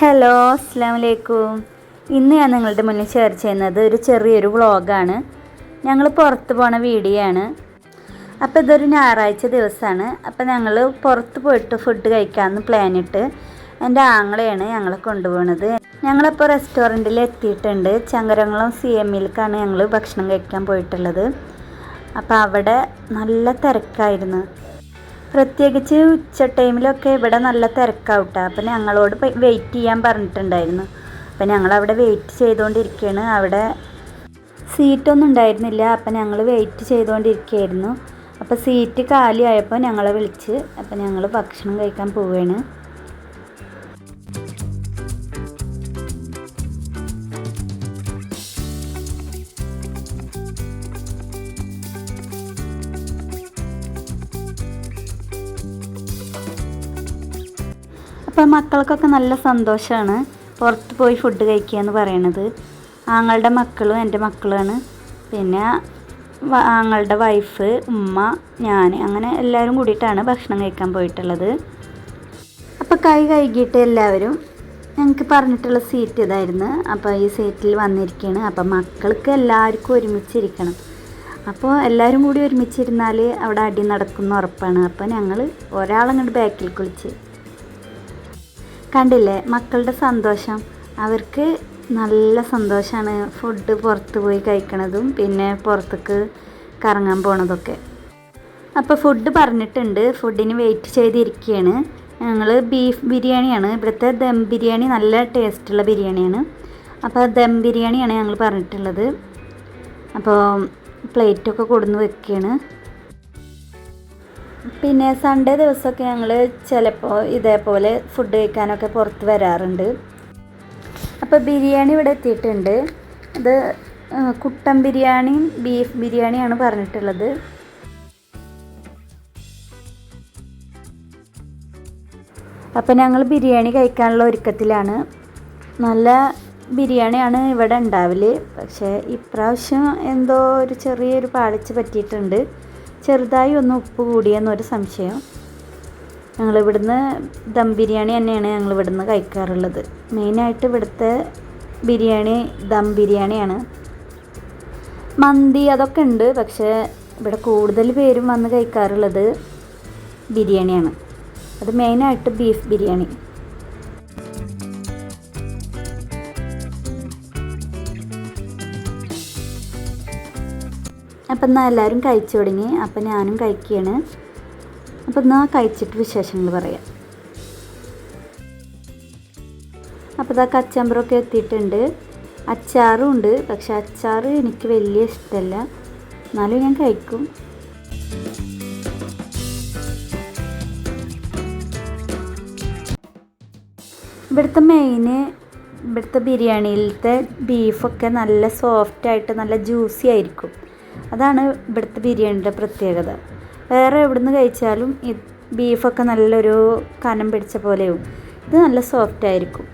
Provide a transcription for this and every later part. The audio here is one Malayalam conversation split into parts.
ഹലോ അസ്സാം വലൈക്കും ഇന്ന് ഞാൻ നിങ്ങളുടെ മുന്നിൽ ഷെയർ ചെയ്യുന്നത് ഒരു ചെറിയൊരു വ്ളോഗാണ്. ഞങ്ങൾ പുറത്ത് പോണ വീഡിയോ ആണ്. അപ്പോൾ ഇതൊരു ഞായറാഴ്ച ദിവസമാണ് അപ്പോൾ ഞങ്ങൾ പുറത്ത് പോയിട്ട് ഫുഡ് കഴിക്കാമെന്ന് പ്ലാൻ ഇട്ട് എന്റെ ആങ്ങളെയാണ് ഞങ്ങളെ കൊണ്ടുപോകുന്നത് ഞങ്ങളിപ്പോൾ റെസ്റ്റോറന്റിൽ എത്തിയിട്ടുണ്ട്. ചങ്കരംകുളം സി എം ഇയിലേക്കാണ് ഞങ്ങൾ ഭക്ഷണം കഴിക്കാൻ പോയിട്ടുള്ളത്. അപ്പോൾ അവിടെ നല്ല തിരക്കായിരുന്നു. പ്രത്യേകിച്ച് ഉച്ച ടൈമിലൊക്കെ ഇവിടെ നല്ല തിരക്കാവട്ടെ. അപ്പം ഞങ്ങളോട് വെയിറ്റ് ചെയ്യാൻ പറഞ്ഞിട്ടുണ്ടായിരുന്നു. അപ്പം ഞങ്ങളവിടെ വെയിറ്റ് ചെയ്തുകൊണ്ടിരിക്കുകയാണ് അവിടെ സീറ്റൊന്നും ഉണ്ടായിരുന്നില്ല. അപ്പം ഞങ്ങൾ വെയിറ്റ് ചെയ്തുകൊണ്ടിരിക്കുകയായിരുന്നു അപ്പോൾ സീറ്റ് കാലിയായപ്പോൾ ഞങ്ങളെ വിളിച്ച് അപ്പം ഞങ്ങൾ ഭക്ഷണം കഴിക്കാൻ പോവുകയാണ് അപ്പം മക്കൾക്കൊക്കെ നല്ല സന്തോഷമാണ് പുറത്ത് പോയി ഫുഡ് കഴിക്കുക എന്ന് പറയണത്. ആങ്ങളുടെ മക്കളും എന്റെ മക്കളുമാണ് പിന്നെ ആങ്ങളുടെ വൈഫ് ഉമ്മ ഞാൻ അങ്ങനെ എല്ലാവരും കൂടിയിട്ടാണ് ഭക്ഷണം കഴിക്കാൻ പോയിട്ടുള്ളത്. അപ്പോൾ കൈ കഴുകിയിട്ട് എല്ലാവരും ഞങ്ങൾക്ക് പറഞ്ഞിട്ടുള്ള സീറ്റ് ഇതായിരുന്നു. അപ്പോൾ ഈ സീറ്റിൽ വന്നിരിക്കുകയാണ് അപ്പോൾ മക്കൾക്ക് എല്ലാവർക്കും ഒരുമിച്ചിരിക്കണം. അപ്പോൾ എല്ലാവരും കൂടി ഒരുമിച്ചിരുന്നാൽ അവിടെ അടി നടക്കുന്ന ഉറപ്പാണ്. അപ്പോൾ ഞങ്ങൾ ഒരാളങ്ങോട്ട് ബാക്കിൽ കുളിച്ച് കണ്ടില്ലേ? മക്കളുടെ സന്തോഷം. അവർക്ക് നല്ല സന്തോഷമാണ് ഫുഡ് പുറത്ത് പോയി കഴിക്കണതും പിന്നെ പുറത്തേക്ക് കറങ്ങാൻ പോണതൊക്കെ. അപ്പോൾ ഫുഡ് പറഞ്ഞിട്ടുണ്ട്. ഫുഡിന് വെയിറ്റ് ചെയ്തിരിക്കുകയാണ് ഞങ്ങൾ ബീഫ് ബിരിയാണിയാണ്. ഇവിടുത്തെ ദം ബിരിയാണി നല്ല ടേസ്റ്റുള്ള ബിരിയാണിയാണ്. അപ്പോൾ ദം ബിരിയാണിയാണ് ഞങ്ങൾ പറഞ്ഞിട്ടുള്ളത്. അപ്പോൾ പ്ലേറ്റൊക്കെ കൊടുന്ന് വെക്കുകയാണ് പിന്നെ സൺഡേ ദിവസമൊക്കെ ഞങ്ങൾ ചിലപ്പോൾ ഇതേപോലെ ഫുഡ് കഴിക്കാനൊക്കെ പുറത്ത് വരാറുണ്ട്. അപ്പോൾ ബിരിയാണി ഇവിടെ എത്തിയിട്ടുണ്ട്. അത് കുട്ടൻ ബിരിയാണിയും ബീഫ് ബിരിയാണിയാണ് പറഞ്ഞിട്ടുള്ളത്. അപ്പോൾ ഞങ്ങൾ ബിരിയാണി കഴിക്കാനുള്ള ഒരുക്കത്തിലാണ്. നല്ല ബിരിയാണിയാണ് ഇവിടെ ഉണ്ടാവൽ. പക്ഷേ ഇപ്രാവശ്യം എന്തോ ഒരു ചെറിയൊരു പാളിച്ച് പറ്റിയിട്ടുണ്ട്. ചെറുതായി ഒന്ന് ഉപ്പ് കൂടിയെന്നൊരു സംശയം. ഞങ്ങളിവിടുന്ന് ദം ബിരിയാണി തന്നെയാണ് ഞങ്ങൾ ഇവിടുന്ന് കഴിക്കാറുള്ളത്. മെയിനായിട്ട് ഇവിടുത്തെ ബിരിയാണി ദം ബിരിയാണിയാണ്. മന്തി അതൊക്കെ ഉണ്ട് പക്ഷേ ഇവിടെ കൂടുതൽ പേരും വന്ന് കഴിക്കാറുള്ളത് ബിരിയാണിയാണ്. അത് മെയിനായിട്ട് ബീഫ് ബിരിയാണി. അപ്പം എന്നാൽ എല്ലാവരും കഴിച്ചു തുടങ്ങി. അപ്പം ഞാനും കഴിക്കുകയാണ്. അപ്പം എന്നാൽ കഴിച്ചിട്ട് വിശേഷങ്ങൾ പറയാം. അപ്പോൾ ഇതാ കച്ചമ്പറൊക്കെ എത്തിയിട്ടുണ്ട്. അച്ചാറും ഉണ്ട്. പക്ഷെ അച്ചാർ എനിക്ക് വലിയ ഇഷ്ടമല്ല. എന്നാലും ഞാൻ കഴിക്കും. ഇവിടുത്തെ മെയിന് ഇവിടുത്തെ ബിരിയാണിയിലത്തെ ബീഫൊക്കെ നല്ല സോഫ്റ്റായിട്ട് നല്ല ജ്യൂസി ആയിരിക്കും. അതാണ് ഇവിടുത്തെ ബിരിയാണിയുടെ പ്രത്യേകത. വേറെ എവിടുന്ന് കഴിച്ചാലും ഈ ബീഫൊക്കെ നല്ലൊരു കനം പിടിച്ച പോലെയും ഇത് നല്ല സോഫ്റ്റ് ആയിരിക്കും.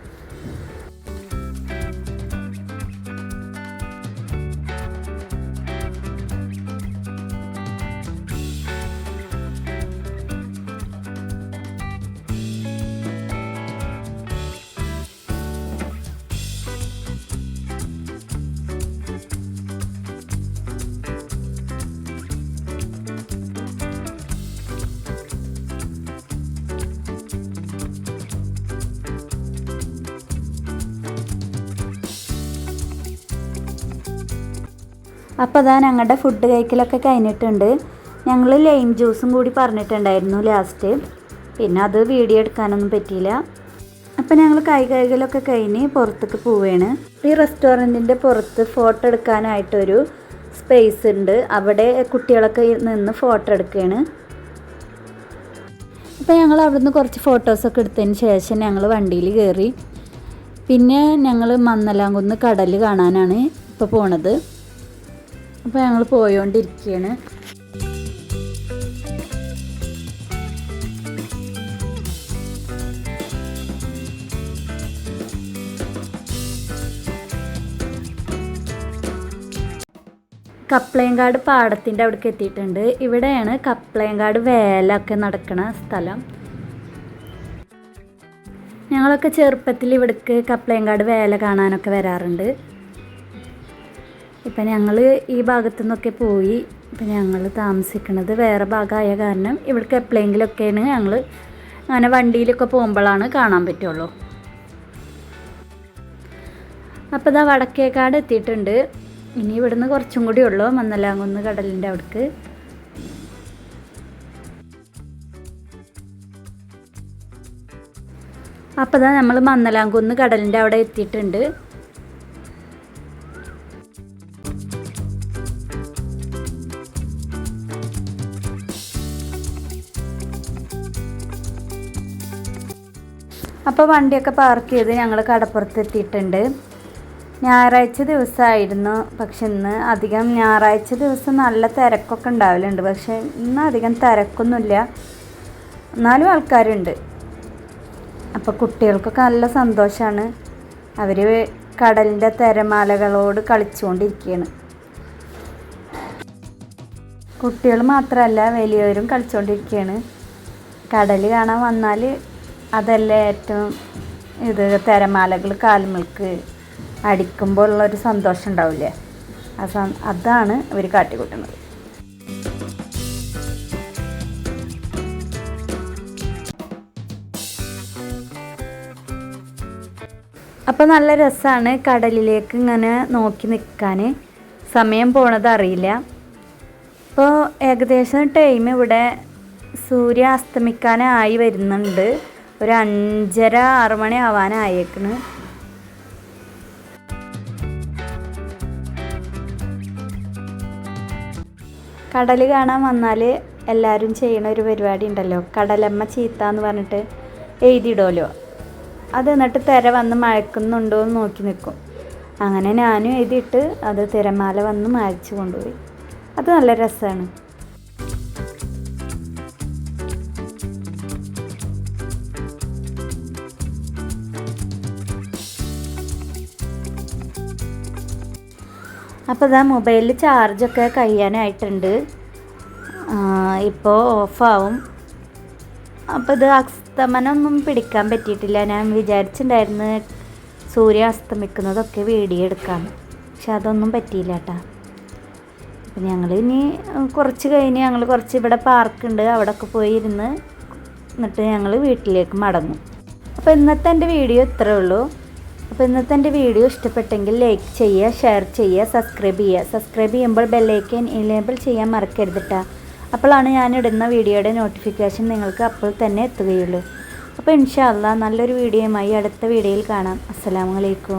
അപ്പോൾ അതാ ഞങ്ങളുടെ ഫുഡ് കഴിക്കലൊക്കെ കഴിഞ്ഞിട്ടുണ്ട്. ഞങ്ങൾ ലൈം ജ്യൂസും കൂടി പറഞ്ഞിട്ടുണ്ടായിരുന്നു ലാസ്റ്റ് പിന്നെ അത് വീഡിയോ എടുക്കാനൊന്നും പറ്റിയില്ല. അപ്പോൾ ഞങ്ങൾ കൈ കഴുകലൊക്കെ കഴിഞ്ഞ് പുറത്തേക്ക് പോവുകയാണ് ഈ റെസ്റ്റോറന്റിന്റെ പുറത്ത് ഫോട്ടോ എടുക്കാനായിട്ടൊരു സ്പേസ് ഉണ്ട്. അവിടെ കുട്ടികളൊക്കെ നിന്ന് ഫോട്ടോ എടുക്കുകയാണ് അപ്പോൾ ഞങ്ങൾ അവിടുന്ന് കുറച്ച് ഫോട്ടോസൊക്കെ എടുത്തതിന് ശേഷം ഞങ്ങൾ വണ്ടിയിൽ കയറി പിന്നെ ഞങ്ങൾ മന്നലാംകുന്ന് കടൽ കാണാനാണ് ഇപ്പോൾ പോണത്. അപ്പോൾ ഞങ്ങൾ പോയോണ്ടിരിക്കുകയാണ് കപ്ലയങ്കാട് പാടത്തിന്റെ അവിടേക്ക് എത്തിയിട്ടുണ്ട്. ഇവിടെയാണ് കപ്ലയങ്കാട് വേലൊക്കെ നടക്കുന്ന സ്ഥലം. ഞങ്ങളൊക്കെ ചെറുപ്പത്തിൽ ഇവിടേക്ക് കപ്ലയങ്കാട് വേല കാണാനൊക്കെ വരാറുണ്ട്. ഇപ്പം ഞങ്ങൾ ഈ ഭാഗത്തു നിന്നൊക്കെ പോയി. ഇപ്പം ഞങ്ങൾ താമസിക്കുന്നത് വേറെ ഭാഗമായ കാരണം ഇവിടേക്ക് എപ്പോഴെങ്കിലൊക്കെയാണ് ഞങ്ങൾ അങ്ങനെ വണ്ടിയിലൊക്കെ പോകുമ്പോഴാണ് കാണാൻ പറ്റുള്ളൂ. അപ്പോൾ ഇതാ വടക്കേക്കാട് എത്തിയിട്ടുണ്ട്. ഇനി ഇവിടുന്ന് കുറച്ചും കൂടി ഉള്ളൂ മന്നലാങ്കുന്ന് കടലിന്റെ അവിടേക്ക്. അപ്പോൾ ഇതാ നമ്മൾ മന്നലാങ്കുന്ന് കടലിന്റെ അവിടെ എത്തിയിട്ടുണ്ട്. അപ്പോൾ വണ്ടിയൊക്കെ പാർക്ക് ചെയ്ത് ഞങ്ങൾ കടപ്പുറത്ത് എത്തിയിട്ടുണ്ട് ഞായറാഴ്ച ദിവസമായിരുന്നു പക്ഷെ ഇന്ന് അധികം ഞായറാഴ്ച ദിവസം നല്ല തിരക്കൊക്കെ ഉണ്ടാവലുണ്ട്. പക്ഷെ ഇന്ന് അധികം തിരക്കൊന്നുമില്ല. എന്നാലും ആൾക്കാരുണ്ട്. അപ്പോൾ കുട്ടികൾക്കൊക്കെ നല്ല സന്തോഷമാണ് അവർ കടലിന്റെ തിരമാലകളോട് കളിച്ചുകൊണ്ടിരിക്കുകയാണ് കുട്ടികൾ മാത്രമല്ല വലിയവരും കളിച്ചുകൊണ്ടിരിക്കുകയാണ് കടൽ കാണാൻ വന്നാൽ അതല്ലേ ഏറ്റവും ഇത് തിരമാലകൾ കാൽമുൾക്ക് അടിക്കുമ്പോൾ ഉള്ളൊരു സന്തോഷം ഉണ്ടാവില്ലേ ആ അതാണ് ഇവർ കാട്ടിക്കൂട്ടുന്നത്. അപ്പോൾ നല്ല രസമാണ് കടലിലേക്ക് ഇങ്ങനെ നോക്കി നിൽക്കാൻ സമയം പോണത് അറിയില്ല. ഇപ്പോൾ ഏകദേശം ടൈം ഇവിടെ സൂര്യ അസ്തമിക്കാനായി വരുന്നുണ്ട്. ഒരു അഞ്ചര ആറ് മണി ആവാനായേക്കണ്. കടൽ കാണാൻ വന്നാൽ എല്ലാവരും ചെയ്യണ ഒരു പരിപാടി ഉണ്ടല്ലോ. കടലമ്മ ചീത്ത എന്ന് പറഞ്ഞിട്ട് എഴുതിയിടുമല്ലോ അത് എന്നിട്ട് തിര വന്ന് മഴക്കുന്നുണ്ടോ എന്ന് നോക്കി നിൽക്കും അങ്ങനെ ഞാനും എഴുതിയിട്ട് അത് തിരമാല വന്ന് മഴച്ചു കൊണ്ടുപോയി. അത് നല്ല രസമാണ് അപ്പോൾ ഇതാ മൊബൈലിൽ ചാർജൊക്കെ കഴിയാനായിട്ടുണ്ട്. ഇപ്പോൾ ഓഫാവും. അപ്പോൾ ഇത് അസ്തമനമൊന്നും പിടിക്കാൻ പറ്റിയിട്ടില്ല. ഞാൻ വിചാരിച്ചിട്ടുണ്ടായിരുന്നു സൂര്യ അസ്തമിക്കുന്നതൊക്കെ വീഡിയോ എടുക്കാം പക്ഷെ അതൊന്നും പറ്റിയില്ല കേട്ടോ അപ്പം ഞങ്ങൾ ഇനി കുറച്ച് കഴിഞ്ഞ് ഞങ്ങൾ കുറച്ച് ഇവിടെ പാർക്കുണ്ട്. അവിടെയൊക്കെ പോയി ഇരുന്ന് എന്നിട്ട് ഞങ്ങൾ വീട്ടിലേക്ക് മടങ്ങും. അപ്പോൾ ഇന്നത്തെ എന്റെ വീഡിയോ ഇത്രേ ഉള്ളൂ. അപ്പോൾ ഇന്നത്തെ എന്റെ വീഡിയോ ഇഷ്ടപ്പെട്ടെങ്കിൽ ലൈക്ക് ചെയ്യുക ഷെയർ ചെയ്യുക സബ്സ്ക്രൈബ് ചെയ്യുക. സബ്സ്ക്രൈബ് ചെയ്യുമ്പോൾ ബെല്ലൈക്കൻ എനേബിൾ ചെയ്യാൻ മറക്കരുത് അപ്പോഴാണ് ഞാൻ ഇടുന്ന വീഡിയോയുടെ നോട്ടിഫിക്കേഷൻ നിങ്ങൾക്ക് അപ്പോൾ തന്നെ എത്തുകയുള്ളൂ. അപ്പോൾ ഇൻഷാല്ല നല്ലൊരു വീഡിയോയുമായി അടുത്ത വീഡിയോയിൽ കാണാം. അസ്സലാമു അലൈക്കും.